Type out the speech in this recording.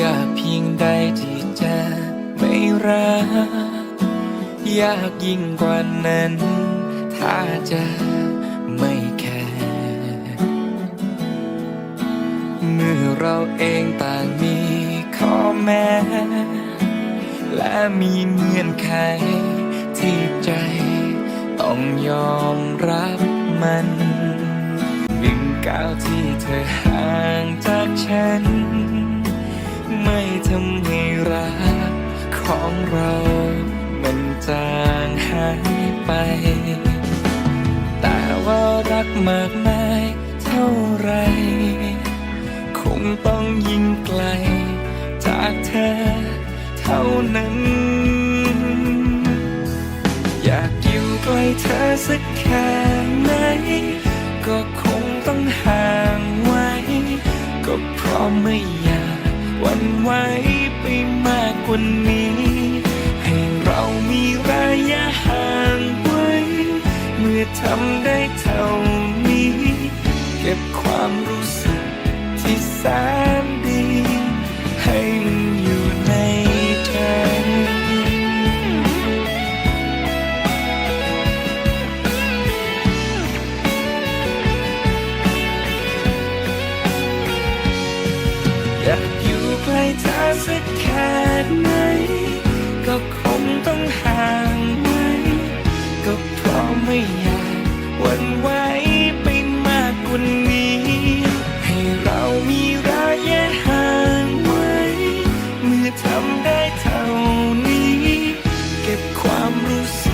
ยากเพียงใดที่จะไม่รัก ยากยิ่งกว่านั้น ถ้าจะไม่แคร์เมื่อเราเองต่างมีข้อแม้ และมีเงื่อนไขที่ใจต้องยอมรับมันหนึ่งก้าวที่เธอหาำให้รักของเรามันจางหายไป แต่ว่ารักมากมายเท่าไร คงต้องยิ่งไกล จากเธอเท่านั้น อยากอยู่ใกล้เธอสักแค่ไหน ก็คงต้องห่างไว้ ก็เพราะไม่อยาก วันไหวไปมากกว่านี้ ให้เรามีระยะห่างไว้ เมื่อทำได้เท่านี้ เก็บความรู้สึกที่แสนดี ให้มันอยู่ในใจอยาก ใจเธอสักแค่ไหน ก็คงต้องห่างไหมก็เพราะไม่อยากวนไว้ไปมากกว่านี้ ให้เรามีระยะห่างไว้เมื่อทำได้เท่านี้ เก็บความรู้สึก